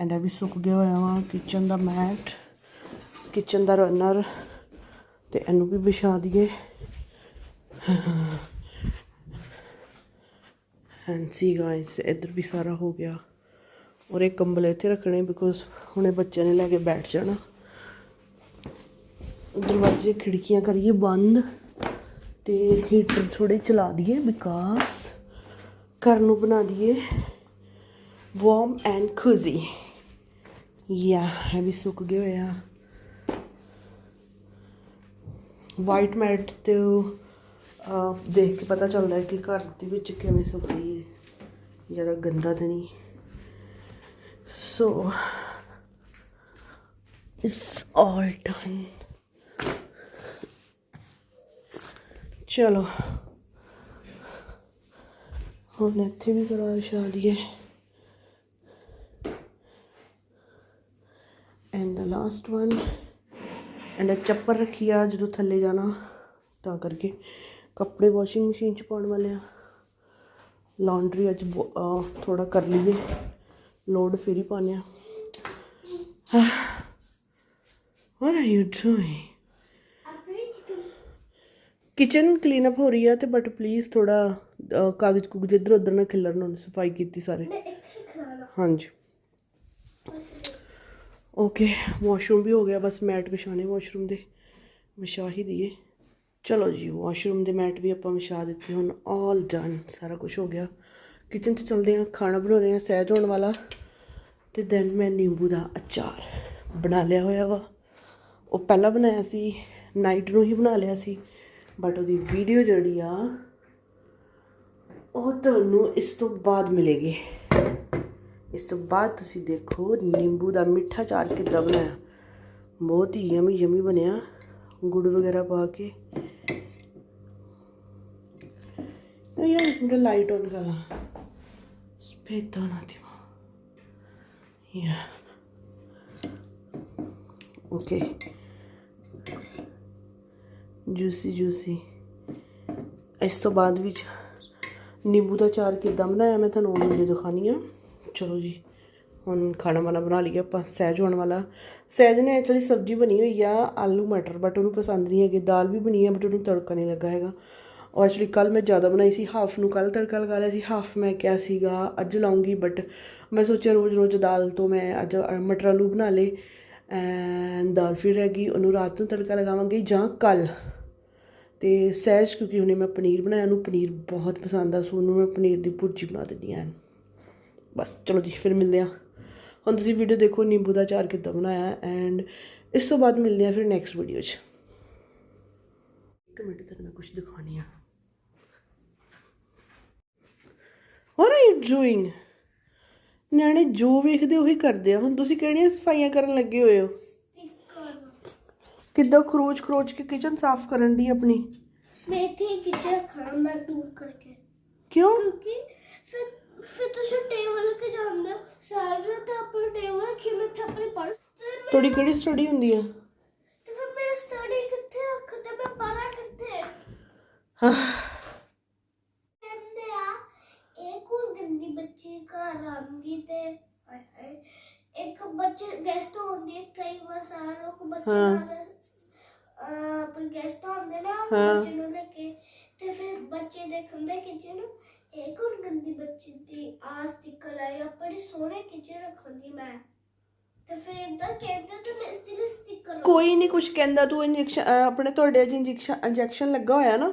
ਐਂਡ ਵੀ ਸੁੱਕ ਗਿਆ ਹੋਇਆ ਵਾ ਕਿਚਨ ਦਾ ਮੈਟ ਕਿਚਨ ਦਾ ਰਨਰ ਤੇ ਇਹਨੂੰ ਵੀ ਵਿਛਾ ਦਈਏ। ਹਾਂਜੀ ਗਾਇਸ ਇੱਧਰ ਵੀ ਸਾਰਾ ਹੋ ਗਿਆ। ਔਰ ਇਹ ਕੰਬਲ ਇੱਥੇ ਰੱਖਣੇ ਬਿਕੋਜ਼ ਹੁਣੇ ਬੱਚਿਆਂ ਨੇ ਲੈ ਕੇ ਬੈਠ ਜਾਣਾ। ਦਰਵਾਜ਼ੇ, ਖਿੜਕੀਆਂ ਕਰੀਏ ਬੰਦ ਤੇ ਹੀਟਰ ਥੋੜੇ ਚਲਾ ਦਈਏ ਬਿਕਾਜ਼ ਘਰ ਨੂੰ ਬਣਾ ਦਈਏ ਵਾਰਮ ਐਂਡ cozy ਯਾ ਇਹ ਵੀ ਸੁੱਕ ਗਿਆ ਹੋਇਆ। ਵਾਈਟ ਮੈਟ ਤੇ ਦੇਖ ਕੇ ਪਤਾ ਚੱਲਦਾ ਹੈ ਕਿ ਘਰ ਦੇ ਵਿੱਚ ਕਿਵੇਂ ਸਫ਼ਾਈ ਹੈ। ਜ਼ਿਆਦਾ ਗੰਦਾ ਤਾਂ ਨਹੀਂ। ਸੋ ਇਟਸ ਆਲ ਡਨ ਚਲੋ। ਹੁਣ ਇੱਥੇ ਵੀ ਕਰਾ ਵਿਛਾ ਦਈਏ। And the last one and ਇਹ ਚੱਪਲ ਰੱਖੀ ਆ, ਜਦੋਂ ਥੱਲੇ ਜਾਣਾ, ਤਾਂ ਕਰਕੇ। ਕੱਪੜੇ ਵਾਸ਼ਿੰਗ ਮਸ਼ੀਨ 'ਚ ਪਾਉਣ ਵਾਲੇ ਆ। ਲਾਂਡਰੀ ਅੱਜ ਥੋੜਾ ਕਰ ਲਈਏ। ਲੋਡ ਫਿਰ ਹੀ ਪਾਉਂਦੇ ਆ। You doing? ਆਪਣੀ ਚਿਕਨ ਕਿਚਨ ਕਲੀਨ ਅਪ ਹੋ ਰਹੀ ਆ ਤੇ ਬਟ ਪਲੀਜ਼ ਥੋੜਾ ਕਾਗਜ਼ ਕੁਗਜ਼ ਇੱਧਰ ਉੱਧਰ ਨਾ ਖਿਲਰਨ ਹੁਣ ਸਫ਼ਾਈ ਕੀਤੀ ਸਾਰੇ। ਹਾਂਜੀ। ਓਕੇ ਵਾਸ਼ਰੂਮ ਵੀ ਹੋ ਗਿਆ ਬਸ ਮੈਟ ਵਿਛਾਣੇ ਵਾਸ਼ਰੂਮ ਦੇ। ਵਿਛਾ ਹੀ ਦਈਏ ਚਲੋ ਜੀ ਵਾਸ਼ਰੂਮ ਦੇ ਮੈਟ ਵੀ ਆਪਾਂ ਵਿਛਾ ਦਿੱਤੇ ਹੁਣ ਆਲ ਡਨ ਸਾਰਾ ਕੁਝ ਹੋ ਗਿਆ। ਕਿਚਨ 'ਚ ਚਲਦੇ ਹਾਂ, ਖਾਣਾ ਬਣਾ ਰਹੇ ਹਾਂ, ਸਹਿਜ ਹੋਣ ਵਾਲਾ। ਤੇ ਦੈਨ ਮੈਂ ਨਿੰਬੂ ਦਾ ਅਚਾਰ ਬਣਾ ਲਿਆ ਹੋਇਆ ਵਾ। ਉਹ ਪਹਿਲਾਂ ਬਣਾਇਆ ਸੀ ਨਾਈਟ ਨੂੰ ਹੀ ਬਣਾ ਲਿਆ ਸੀ ਬਟ ਉਹਦੀ ਵੀਡੀਓ ਜਿਹੜੀ ਆ, ਉਹ ਤੁਹਾਨੂੰ ਇਸ ਤੋਂ ਬਾਅਦ ਮਿਲੇਗੀ। ਇਸ ਤੋਂ ਬਾਅਦ ਤੁਸੀਂ ਦੇਖੋ ਨਿੰਬੂ ਦਾ ਮਿੱਠਾ ਚਾਰ ਕਿੱਦਾਂ ਬਣਾਇਆ। ਬਹੁਤ ਹੀ ਯਮੀ ਯਮੀ ਬਣਿਆ। ਗੁੜ ਵਗੈਰਾ ਪਾ ਕੇ। ਇਹ ਯਾਰ ਮੇਰਾ ਲਾਈਟ ਔਨ ਕਰ ਲਾ ਸਪੇਤਾ ਨਾ ਦਿਮਾ ਯਾ ਜੂਸੀ ਜੂਸੀ ਇਸ ਤੋਂ ਬਾਅਦ ਵਿੱਚ ਨਿੰਬੂ ਦਾ ਚਾਰ ਕਿੱਦਾਂ ਬਣਾਇਆ ਮੈਂ ਤੁਹਾਨੂੰ ਉਹ ਵੀਡੀਓ ਦਿਖਾਣੀ ਆ। ਚਲੋ ਜੀ, ਹੁਣ ਖਾਣਾ ਵਾਲਾ ਬਣਾ ਲਈਏ ਆਪਾਂ, ਸਹਿਜ ਹੋਣ ਵਾਲਾ। ਸਹਿਜ ਨੇ ਐਕਚੁਅਲੀ ਸਬਜ਼ੀ ਬਣੀ ਹੋਈ ਆ, ਆਲੂ ਮਟਰ ਬਟ ਉਹਨੂੰ ਪਸੰਦ ਨਹੀਂ ਹੈਗੇ। ਦਾਲ ਵੀ ਬਣੀ ਹੈ ਬਟ ਉਹਨੂੰ ਤੜਕਾ ਨਹੀਂ ਲੱਗਾ ਹੈਗਾ। ਔਰ ਐਕਚੁਅਲੀ ਕੱਲ ਮੈਂ ਜ਼ਿਆਦਾ ਬਣਾਈ ਸੀ ਹਾਫ ਨੂੰ ਕੱਲ ਤੜਕਾ ਲਗਾ ਲਿਆ ਸੀ ਹਾਫ ਮੈਂ ਕਿਹਾ ਸੀਗਾ ਅੱਜ ਲਾਉਂਗੀ ਬਟ ਮੈਂ ਸੋਚਿਆ ਰੋਜ਼ ਰੋਜ਼ ਦਾਲ ਤੋਂ ਮੈਂ ਅੱਜ ਮਟਰ ਆਲੂ ਬਣਾ ਲੇ ਐਂਡ ਦਾਲ ਫਿਰ ਰਹਿ ਗਈ, ਉਹਨੂੰ ਰਾਤ ਨੂੰ ਤੜਕਾ ਲਗਾਵਾਂਗੇ ਜਾਂ ਕੱਲ ਤੇ ਸਹਿਜ ਕਿਉਂਕਿ ਹੁਣੇ ਮੈਂ ਪਨੀਰ ਬਣਾਇਆ, ਉਹਨੂੰ ਪਨੀਰ ਬਹੁਤ ਪਸੰਦ ਆ, ਸੋ ਉਹਨੂੰ ਮੈਂ ਪਨੀਰ ਦੀ ਭੁਰਜੀ ਬਣਾ ਦਿੰਦੀ ਹਾਂ। ਬਸ, ਚਲੋ ਜੀ, ਫਿਰ ਮਿਲਦੇ ਆ ਹੁਣ ਤੁਸੀਂ ਵੀਡੀਓ ਦੇਖੋ ਨਿੰਬੂ ਦਾ ਚਾਰ ਕਿੱਦਾਂ ਬਣਾਇਆ ਐਂਡ ਇਸ ਤੋਂ ਬਾਅਦ ਮਿਲਦੇ ਆ ਫਿਰ ਨੈਕਸਟ ਵੀਡੀਓ 'ਚ। ਇੱਕ ਮਿੰਟ ਤੱਕ ਮੈਂ ਕੁਝ ਦਿਖਾਣੀ ਆ। What are you doing? ਨਿਆਣੇ ਜੋ ਵੇਖਦੇ ਉਹੀ ਕਰਦੇ ਆ। ਹੁਣ ਤੁਸੀਂ ਕਿਹੜੀਆਂ ਸਫਾਈਆਂ ਕਰਨ ਲੱਗੇ ਹੋਏ ਹੋ? ਕਿੱਦਾਂ ਖਰੋਚ ਖਰੋਚ ਕੇ ਕਿਚਨ ਸਾਫ਼ ਕਰਨ ਦੀ ਆਪਣੀ? ਮੈਂ ਇੱਥੇ ਕਿਚਨ ਮੈਂ ਦੂਰ ਕਰਕੇ। ਕਿਉਂ? ਕਿਉਂਕਿ ਫਿਰ ਫਿਰ ਤੁਸੀਂ ਟੇਬਲ ਕੇ ਜਾਂਦੇ ਹੋ। ਸਾਰੇ ਤੇ ਆਪਣਾ ਟੇਬਲ ਮੈਂ ਇੱਥੇ ਆਪਣੇ ਪਰਸ ਤੇ ਤੁਹਾਡੀ ਕਿਹੜੀ ਸਟੱਡੀ ਹੁੰਦੀ ਆ? ਤੇ ਫਿਰ ਮੇਰਾ ਸਟੱਡੀ ਕਿੱਥੇ ਰੱਖਦੇ? ਮੈਂ ਪਰਾਂ ਕਿੱਥੇ ਕਹਿੰਦੇ ਆ ਇਹ ਕੋਲ ਗੰਦੀ ਬੱਚੀ ਘਰ ਆਉਂਦੀ ਤੇ ਹਾਏ ਹਾਏ ਇੱਕ ਬੱਚੇ ਗੈਸਟ ਹੁੰਦੀ ਹੈ ਕਈ ਵਾਰ ਸਾਰੇ ਲੋਕ ਬੱਚੇ ਹਾਂ। ਨਾਲ ਅਹ, ਆਪਣੇ ਗੈਸਟ ਹੁੰਦੇ ਨਾ ਹਾਂ। ਬੱਚੇ ਨੂੰ ਲੈ ਕੇ। ਤੇ ਫਿਰ ਬੱਚੇ ਦੇਖਦੇ ਕਿਚਨ ਨੂੰ ਇਹ ਕੋਲ ਗੰਦੀ ਬੱਚੀ ਦੀ ਆ ਸਟicker ਆਈ ਆਪਣੇ ਸੋਹਣੇ ਕਿਚਨ ਰੱਖਦੀ ਮੈਂ। ਤੇ ਫਿਰ ਇਦਾਂ ਕਹਿੰਦੇ ਤੇ ਮੈਂ ਇਸ ਲਈ ਸਟicker ਕੋਈ ਨਹੀਂ ਕੁਝ ਕਹਿੰਦਾ ਤੂੰ ਇੰਜੈਕਸ਼ਨ ਆਪਣੇ ਤੁਹਾਡੇ ਅੱਜ ਇੰਜੈਕਸ਼ਨ ਇੰਜੈਕਸ਼ਨ ਲੱਗਾ ਹੋਇਆ ਨਾ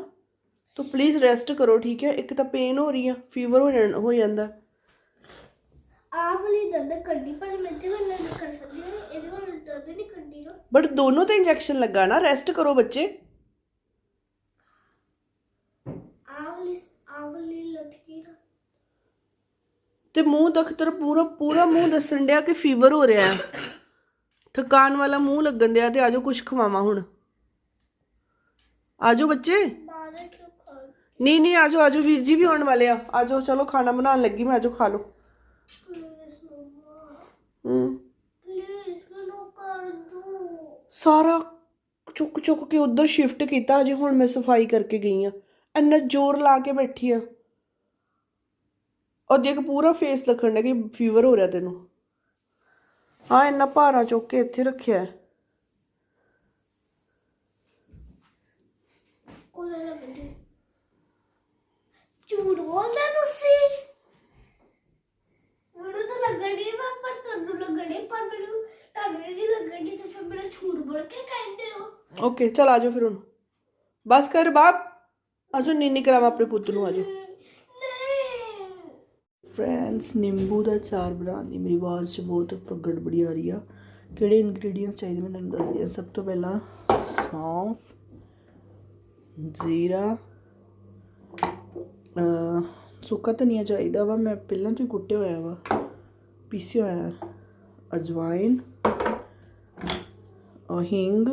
ਤੂੰ ਪਲੀਜ਼ ਰੈਸਟ ਕਰੋ ਠੀਕ ਹੈ? ਇੱਕ ਤਾਂ ਪੇਨ ਹੋ ਰਹੀ ਆ ਫੀਵਰ ਹੋ ਜਾਣ ਹੋ ਜਾਂਦਾ। ਆਹ ਵਾਲੀ ਦਰਦ ਕਰਨੀ ਪਰ ਮੈਂ ਤੇ ਵਾਲਾ ਨਹੀਂ ਕਰ ਸਕਦੀ ਨਾ, ਇਹਦੇ ਵਾਲਾ ਦਰਦ ਨਹੀਂ ਕਰਨੀ ਨਾ। ਬਟ ਦੋਨੋਂ ਤੇ ਇੰਜੈਕਸ਼ਨ ਲੱਗਾ ਨਾ ਰੈਸਟ ਕਰੋ ਬੱਚੇ। ਲਟਕੀ ਨਾ। ਤੇ ਮੂੰਹ ਤੱਕ ਤੇਰਾ ਪੂਰਾ ਪੂਰਾ ਮੂੰਹ ਦੱਸਣ ਡਿਆ ਕਿ ਫੀਵਰ ਹੋ ਰਿਹਾ। ਹੈ ਥਕਾਨ ਵਾਲਾ ਮੂੰਹ ਲੱਗਣ ਡਿਆ ਤੇ ਆਜੋ ਕੁਝ ਖਵਾਵਾਂ ਹੁਣ। ਆਜੋ ਬੱਚੇ। ਬਾਰੇ ਕਿਉਂ ਖਾ ਨਹੀਂ ਨਹੀਂ ਆਜੋ ਆਜੋ ਵੀਰ ਜੀ ਵੀ ਆਉਣ ਵਾਲੇ ਆ। ਆਜੋ ਚਲੋ ਖਾਣਾ ਬਣਾਉਣ ਲੱਗੀ ਮੈਂ ਆਜੋ ਖਾ ਲਓ। ਪਲੀਜ਼ ਮਮਾ ਹੂੰ ਪਲੀਜ਼ ਮੈਨੂੰ ਕਰ ਦੋ। ਸਾਰਾ ਚੁੱਕ ਚੁੱਕ ਕੇ ਉਧਰ ਸ਼ਿਫਟ ਕੀਤਾ ਅਜੇ ਹੁਣ ਮੈਂ ਸਫ਼ਾਈ ਕਰਕੇ ਗਈ ਆ। ਇੰਨਾ ਜ਼ੋਰ ਲਾ ਕੇ ਬੈਠੀ ਆ। ਉਹ ਦੇਖ ਪੂਰਾ ਫੇਸ ਡਿਆ ਕਿ ਫੀਵਰ ਹੋ ਰਿਹਾ ਤੈਨੂੰ। ਹਾਂ ਇੰਨਾ ਭਾਰਾ ਚੁੱਕ ਕੇ ਇੱਥੇ ਰੱਖਿਆ। ਕੋਲੇ ਲੱਗਦੇ ਝੂਠ ਬੋਲਦਾ ਤੁਸੀਂ? ਮੈਨੂੰ ਤਾਂ ਲੱਗਣੀ ਮੈਂ ਪਰ ਤੁਹਾਨੂੰ ਲੱਗਣੀ ਪਰ ਮੈਨੂੰ ਤੁਹਾਨੂੰ ਨਹੀਂ ਲੱਗਣੀ ਤੇ ਫਿਰ ਮੇਰਾ ਝੂਠ ਬੋਲ ਕੇ ਕਹਿੰਦੇ ਹੋ। ਓਕੇ ਚਲ ਆਜੋ ਫਿਰ ਹੁਣ। ਬਸ ਕਰ ਬਾਪ ਆਜੋ ਨੀਨੀ ਕਰਾਵਾ ਆਪਣੇ ਪੁੱਤ ਨੂੰ ਆਜੋ। ਨਹੀਂ। ਫਰੈਂਡਸ ਨਿੰਬੂ ਦਾ ਚਾਰ ਬਣਾਉਣ ਦੀ ਮੇਰੀ ਆਵਾਜ਼ 'ਚ ਬਹੁਤ ਗੜਬੜੀ ਆ ਰਹੀ ਆ। ਕਿਹੜੇ ਇਨਗਰੀਡੀਅੰਟਸ ਚਾਹੀਦੇ ਮੈਂ ਤੁਹਾਨੂੰ ਦੱਸਦੀ ਹਾਂ ਸਭ ਤੋਂ ਪਹਿਲਾਂ ਸੌਂਫ ਜ਼ੀਰਾ ਸੁੱਕਾ ਧਨੀਆ ਚਾਹੀਦਾ ਵਾ ਮੈਂ ਪਹਿਲਾਂ ਤੋਂ ਹੀ ਕੁੱਟਿਆ ਹੋਇਆ ਵਾ। ਪੀਸਿਆ ਹੋਇਆ ਅਜਵਾਇਨ ਹਿੰਗ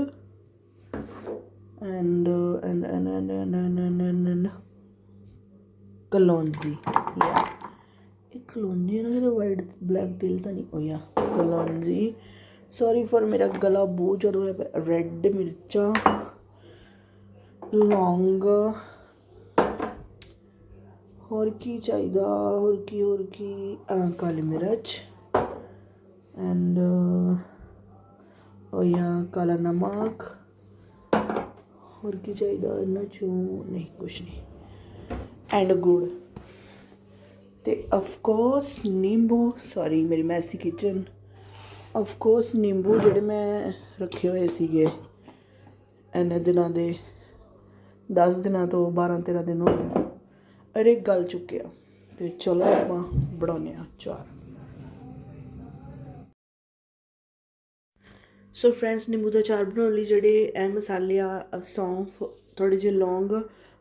and and and and and and kalonji. ਯਾ ਇਹ ਕਲੌਂਜੀ ਨਾ ਜਿਹੜਾ ਵਾਈਟ ਬਲੈਕ ਦਿਲ ਤਾਂ ਨਹੀਂ। ਹੋਇਆ ਕਲੌਂਜੀ। ਸੌਰੀ ਫॉर ਮੇਰਾ ਗਲਾ ਬਹੁਤ ਜ਼ਿਆਦਾ ਹੋਇਆ ਰੈੱਡ ਮਿਰਚਾਂ, ਲੌਂਗ ਹੋਰ ਕੀ ਚਾਹੀਦਾ? ਹੋਰ ਕੀ ਹੋਰ ਕੀ? ਕਾਲੀ ਮਿਰਚ ਐਂਡ ਹੋਇਆ ਕਾਲਾ ਨਮਕ। ਹੋਰ ਕੀ ਚਾਹੀਦਾ? ਇਹਨਾਂ ਚੋਂ, ਨਹੀਂ, ਕੁਛ ਨਹੀਂ। ਐਂਡ ਗੁੜ। ਤੇ ਆਫ ਕੋਰਸ ਨਿੰਬੂ ਸੌਰੀ ਮੇਰੀ ਮੈਸੀ ਕਿਚਨ ਆਫ ਕੋਰਸ ਨਿੰਬੂ ਜਿਹੜੇ ਮੈਂ ਰੱਖੇ ਹੋਏ ਸੀਗੇ, ਇੰਨੇ ਦਿਨਾਂ ਦੇ 10 ਦਿਨਾਂ ਤੋਂ 12 13 ਦਿਨ ਹੋ ਗਏ। ਅਰੇ ਗਲ ਚੁੱਕਿਆ। ਤੇ ਚਲੋ ਆਪਾਂ ਬਣਾਉਂਦੇ ਆ ਚਾਰ ਸੋ ਫਰੈਂਡਸ ਨਿੰਬੂ ਦਾ ਚਾਰ ਬਣਾਉਣ ਲਈ ਜਿਹੜੇ ਇਹ ਮਸਾਲੇ ਆ ਸੌਂਫ ਥੋੜੇ ਜਿਹੇ ਲੌਂਗ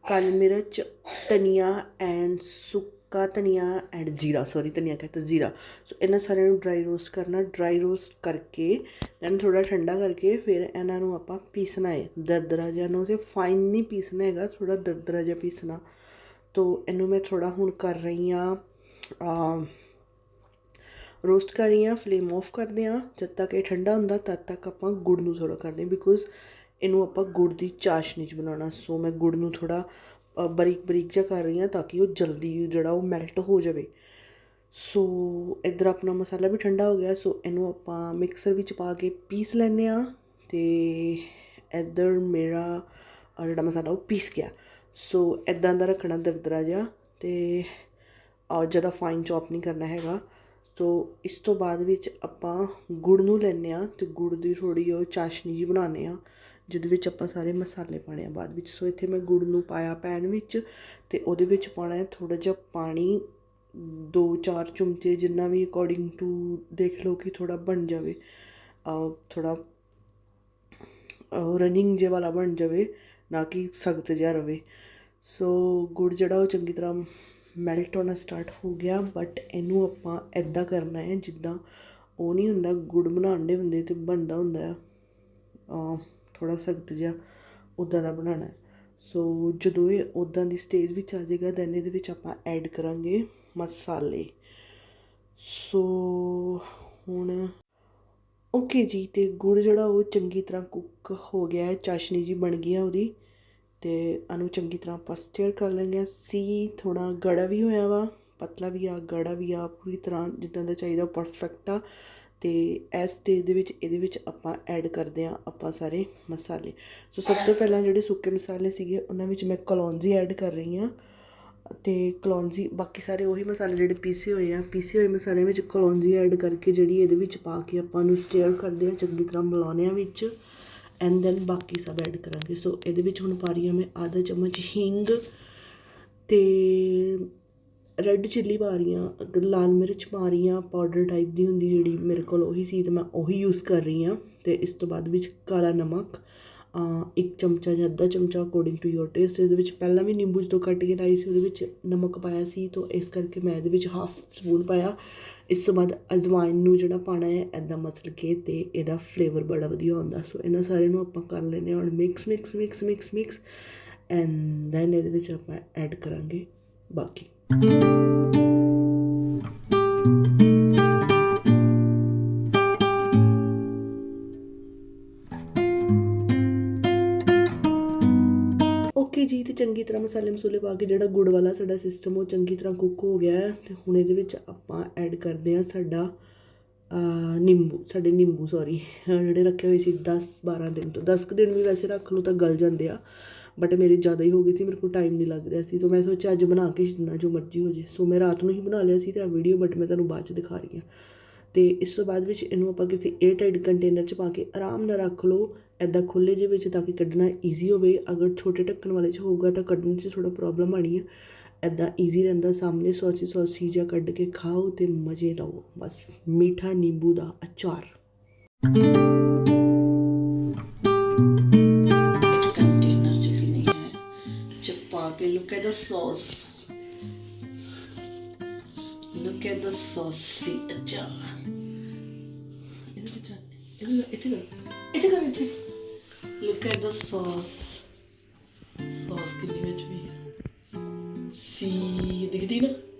ਕਾਲੀ ਮਿਰਚ ਧਨੀਆ ਐਂਡ ਸੁੱਕਾ ਧਨੀਆ ਐਂਡ ਜੀਰਾ ਸੌਰੀ ਧਨੀਆ ਕਹਿੰਦਾ ਜੀਰਾ। ਸੋ ਇਹਨਾਂ ਸਾਰਿਆਂ ਨੂੰ ਡਰਾਈ ਰੋਸਟ ਕਰਨਾ ਡਰਾਈ ਰੋਸਟ ਕਰਕੇ ਦੈਨ ਥੋੜਾ ਠੰਡਾ ਕਰਕੇ ਫਿਰ ਇਹਨਾਂ ਨੂੰ ਆਪਾਂ ਪੀਸਣਾ ਹੈ। ਦਰਦਰਾ ਜਿਹਾ ਨੂੰ ਤੇ ਫਾਈਨ ਨਹੀਂ ਪੀਸਣਾ ਹੈਗਾ ਥੋੜਾ ਦਰਦਰਾ ਜਿਹਾ ਪੀਸਣਾ। ਤੋ ਇਹਨੂੰ ਮੈਂ ਥੋੜਾ ਹੁਣ ਕਰ ਰਹੀ ਆ ਰੋਸਟ ਕਰ ਰਹੀ ਹਾਂ ਫਲੇਮ ਆਫ ਕਰਦੇ ਹਾਂ। ਜਦ ਤੱਕ ਇਹ ਠੰਡਾ ਹੁੰਦਾ, ਤਦ ਤੱਕ ਆਪਾਂ ਗੁੜ ਨੂੰ ਥੋੜਾ ਕਰਦੇ ਹਾਂ ਬਿਕੋਜ਼ ਇਹਨੂੰ ਆਪਾਂ ਗੁੜ ਦੀ ਚਾਸ਼ਨੀ ਚ ਬਣਾਉਣਾ। ਸੋ ਮੈਂ ਗੁੜ ਨੂੰ ਥੋੜਾ ਬਰੀਕ ਬਰੀਕ ਜਿਹਾ ਕਰ ਰਹੀ ਹਾਂ ਤਾਂ ਕਿ ਉਹ ਜਲਦੀ ਜਿਹੜਾ ਉਹ ਮੈਲਟ ਹੋ ਜਾਵੇ। ਸੋ ਇਧਰ ਆਪਣਾ ਮਸਾਲਾ ਵੀ ਠੰਡਾ ਹੋ ਗਿਆ। ਸੋ ਇਹਨੂੰ ਆਪਾਂ ਮਿਕਸਰ ਵਿੱਚ ਪਾ ਕੇ ਪੀਸ ਲੈਂਦੇ ਆ ਤੇ ਇਧਰ ਮੇਰਾ ਜਿਹੜਾ ਮਸਾਲਾ ਉਹ ਪੀਸ ਗਿਆ। ਸੋ ਇੱਦਾਂ ਦਾ ਰੱਖਣਾ ਦਰਦਰਾ ਜਿਹਾ ਅਤੇ ਔਰ ਜ਼ਿਆਦਾ ਫਾਈਨ ਚੌਪ ਨਹੀਂ ਕਰਨਾ ਹੈਗਾ। ਸੋ ਇਸ ਤੋਂ ਬਾਅਦ ਵਿੱਚ ਆਪਾਂ ਗੁੜ ਨੂੰ ਲੈਂਦੇ ਹਾਂ ਅਤੇ ਗੁੜ ਦੀ ਥੋੜ੍ਹੀ ਉਹ ਚਾਸ਼ਨੀ ਜੀ ਬਣਾਉਂਦੇ ਹਾਂ, ਜਿਹਦੇ ਵਿੱਚ ਆਪਾਂ ਸਾਰੇ ਮਸਾਲੇ ਪਾਣੇ ਆ ਬਾਅਦ ਵਿੱਚ। ਸੋ ਇੱਥੇ ਮੈਂ ਗੁੜ ਨੂੰ ਪਾਇਆ ਪੈਨ ਵਿੱਚ ਅਤੇ ਉਹਦੇ ਵਿੱਚ ਪਾਉਣਾ ਹੈ ਥੋੜਾ ਜਿਹਾ ਪਾਣੀ, ਦੋ ਚਾਰ ਚਮਚੇ ਜਿੰਨਾ ਵੀ ਅਕੋਰਡਿੰਗ ਟੂ ਦੇਖ ਲਓ ਕਿ ਥੋੜ੍ਹਾ ਬਣ ਜਾਵੇ। ਥੋੜ੍ਹਾ ਰਨਿੰਗ ਜੇ ਵਾਲਾ ਬਣ ਜਾਵੇ, ਨਾ ਕਿ ਸਖਤ ਜਿਹਾ ਰਵੇ। ਸੋ ਗੁੜ ਜਿਹੜਾ ਉਹ ਚੰਗੀ ਤਰ੍ਹਾਂ ਮੈਲਟ ਹੋਣਾ ਸਟਾਰਟ ਹੋ ਗਿਆ ਬਟ ਇਹਨੂੰ ਆਪਾਂ ਇੱਦਾਂ ਕਰਨਾ ਹੈ, ਜਿੱਦਾਂ ਉਹ ਨਹੀਂ ਹੁੰਦਾ, ਗੁੜ ਬਣਾਉਣ ਦੇ ਹੁੰਦੇ ਤੇ ਬਣਦਾ ਹੁੰਦਾ ਆ ਥੋੜਾ ਸਖਤ ਜਿਹਾ ਉੱਦਾਂ ਦਾ ਬਣਾਉਣਾ ਸੋ ਜਦੋਂ ਇਹ ਉੱਦਾਂ ਦੀ ਸਟੇਜ ਵਿੱਚ ਆ ਜਾਏਗਾ ਦੈਨ ਇਹਦੇ ਵਿੱਚ ਆਪਾਂ ਐਡ ਕਰਾਂਗੇ ਮਸਾਲੇ। ਸੋ ਹੁਣ ਓਕੇ ਜੀ, ਤੇ ਗੁੜ ਜਿਹੜਾ ਉਹ ਚੰਗੀ ਤਰ੍ਹਾਂ ਕੁੱਕ ਹੋ ਗਿਆ ਹੈ, ਚਾਸ਼ਨੀ ਜੀ ਬਣ ਗਈ ਆ ਉਹਦੀ। ਅਤੇ ਇਹਨੂੰ ਚੰਗੀ ਤਰ੍ਹਾਂ ਆਪਾਂ ਸਟੇਅਰ ਕਰ ਲੈਂਦੇ ਹਾਂ ਸੀ ਥੋੜ੍ਹਾ ਗੜਾ ਵੀ ਹੋਇਆ ਵਾ, ਪਤਲਾ ਵੀ ਆ ਗੜਾ ਵੀ ਆ, ਪੂਰੀ ਤਰ੍ਹਾਂ ਜਿੱਦਾਂ ਦਾ ਚਾਹੀਦਾ ਪਰਫੈਕਟ ਆ। ਅਤੇ ਇਸ ਸਟੇਜ ਦੇ ਵਿੱਚ ਇਹਦੇ ਵਿੱਚ ਆਪਾਂ ਐਡ ਕਰਦੇ ਹਾਂ ਆਪਾਂ ਸਾਰੇ ਮਸਾਲੇ। ਸੋ ਸਭ ਤੋਂ ਪਹਿਲਾਂ ਜਿਹੜੇ ਸੁੱਕੇ ਮਸਾਲੇ ਸੀਗੇ, ਉਹਨਾਂ ਵਿੱਚ ਮੈਂ ਕਲੌਂਜੀ ਐਡ ਕਰ ਰਹੀ ਹਾਂ। ਅਤੇ ਕਲੌਂਜੀ, ਬਾਕੀ ਸਾਰੇ ਉਹੀ ਮਸਾਲੇ ਜਿਹੜੇ ਪੀਸੇ ਹੋਏ ਆ, ਪੀਸੇ ਹੋਏ ਮਸਾਲੇ ਵਿੱਚ ਕਲੌਂਜੀ ਐਡ ਕਰਕੇ ਜਿਹੜੀ ਇਹਦੇ ਵਿੱਚ ਪਾ ਕੇ ਆਪਾਂ ਨੂੰ ਸਟੇਅਰ ਕਰਦੇ ਆ, ਚੰਗੀ ਤਰ੍ਹਾਂ ਮਿਲਾਉਂਦੇ ਆ ਵਿੱਚ। ਐਂਡ ਦੈਨ ਬਾਕੀ ਸਭ ਐਡ ਕਰਾਂਗੇ। ਸੋ ਇਹਦੇ ਵਿੱਚ ਹੁਣ ਪਾ ਰਹੀ ਹਾਂ ਮੈਂ ਆਧਾ ਚਮਚ ਹਿੰਗ ਤੇ ਰੈੱਡ ਚਿੱਲੀ ਪਾ ਰਹੀ ਹਾਂ ਅਗਰ ਲਾਲ ਮਿਰਚ ਪਾ ਰਹੀ ਹਾਂ ਪਾਊਡਰ ਟਾਈਪ ਦੀ ਹੁੰਦੀ ਜਿਹੜੀ ਮੇਰੇ ਕੋਲ ਉਹੀ ਸੀ ਤੇ ਮੈਂ ਉਹੀ ਯੂਜ਼ ਕਰ ਰਹੀ ਹਾਂ। ਤੇ ਇਸ ਤੋਂ ਬਾਅਦ ਵਿੱਚ ਕਾਲਾ ਨਮਕ ਇੱਕ ਚਮਚਾ ਜਾਂ ਅੱਧਾ ਚਮਚਾ ਅਕੋਰਡਿੰਗ ਟੂ ਯੋਰ ਟੇਸਟ ਇਹਦੇ ਵਿੱਚ ਪਹਿਲਾਂ ਵੀ ਨਿੰਬੂ ਜਦੋਂ ਕੱਟ ਕੇ ਲਾਈ ਸੀ, ਉਹਦੇ ਵਿੱਚ ਨਮਕ ਪਾਇਆ ਸੀ, ਤਾਂ ਇਸ ਕਰਕੇ ਮੈਂ ਇਹਦੇ ਵਿੱਚ ਹਾਫ ਸਪੂਨ ਪਾਇਆ। ਇਸ ਤੋਂ ਬਾਅਦ ਅਜਵਾਇਨ ਨੂੰ ਜਿਹੜਾ ਪਾਣਾ ਹੈ ਐਦਾਂ ਮਸਲ ਕੇ ਤੇ ਇਹਦਾ ਫਲੇਵਰ ਬੜਾ ਵਧੀਆ ਆਉਂਦਾ। ਸੋ ਇਹਨਾਂ ਸਾਰੇ ਨੂੰ ਆਪਾਂ ਕਰ ਲੈਨੇ ਹਾਂ, ਹੁਣ mix mix mix mix mix and then ਇਹਦੇ ਵਿੱਚ ਆਪਾਂ ਐਡ ਕਰਾਂਗੇ ਬਾਕੀ। ਤਰ੍ਹਾਂ ਮਸਾਲੇ ਮਸੂਲੇ ਪਾ ਕੇ ਜਿਹੜਾ ਗੁੜ ਵਾਲਾ ਸਾਡਾ ਸਿਸਟਮ ਉਹ ਚੰਗੀ ਤਰ੍ਹਾਂ ਕੁੱਕ ਹੋ ਗਿਆ ਹੈ ਤੇ ਹੁਣ ਇਹਦੇ ਵਿੱਚ ਆਪਾਂ ਐਡ ਕਰਦੇ ਹਾਂ ਸਾਡਾ ਨਿੰਬੂ, ਸਾਡੇ ਨਿੰਬੂ ਸੌਰੀ ਜਿਹੜੇ ਰੱਖੇ ਹੋਏ ਸੀ 10 12 ਦਿਨ ਤੋਂ। 10 ਕੁ ਦਿਨ ਵੀ ਵੈਸੇ ਰੱਖ ਲਓ ਤਾਂ ਗਲ ਜਾਂਦੇ ਆ ਬਟ ਮੇਰੇ ਜ਼ਿਆਦਾ ਹੀ ਹੋ ਗਏ ਸੀ, ਮੇਰੇ ਕੋਲ ਟਾਈਮ ਨਹੀਂ ਲੱਗ ਰਿਹਾ ਸੀ, ਤਾਂ ਮੈਂ ਸੋਚਿਆ ਅੱਜ ਬਣਾ ਕੇ ਛੱਡਣਾ ਜੋ ਮਰਜ਼ੀ ਹੋ ਜੇ। ਸੋ ਮੈਂ ਰਾਤ ਨੂੰ ਹੀ ਬਣਾ ਲਿਆ ਸੀ ਤੇ ਵੀਡੀਓ ਬਟ ਮੈਂ ਤੁਹਾਨੂੰ ਬਾਅਦ ਚ ਦਿਖਾ ਰਹੀ ਹਾਂ। ਤੇ ਇਸ ਤੋਂ ਬਾਅਦ ਵਿੱਚ ਇਹਨੂੰ ਆਪਾਂ ਕਿਸੇ 에ਅਰ ਟਾਈਟ ਕੰਟੇਨਰ 'ਚ ਪਾ ਕੇ ਆਰਾਮ ਨਾਲ ਰੱਖ ਲਓ ਐਦਾਂ ਖੁੱਲੇ ਜਿਹੇ ਵਿੱਚ ਤਾਂ ਕਿ ਕੱਢਣਾ ਈਜ਼ੀ ਹੋਵੇ। ਅਗਰ ਛੋਟੇ ਢੱਕਣ ਵਾਲੇ 'ਚ ਹੋਊਗਾ ਤਾਂ ਕੱਢਣ 'ਚ ਥੋੜਾ ਪ੍ਰੋਬਲਮ ਆਣੀ ਹੈ ਐਦਾਂ ਈਜ਼ੀ ਰਹਿੰਦਾ, ਸਾਹਮਣੇ ਸੌਸੀ ਸੌਸੀ ਜਾਂ ਕੱਢ ਕੇ ਖਾਓ ਤੇ ਮਜ਼ੇ ਲਓ। ਬਸ ਮੀਠਾ ਨਿੰਬੂ ਦਾ ਅਚਾਰ। ਕੰਟੇਨਰ 'ਚ ਨਹੀਂ ਹੈ। ਚ ਕੇ look at the sauce Look at the sausage. Look at the sauce. Sauce. Can you me? See, the ना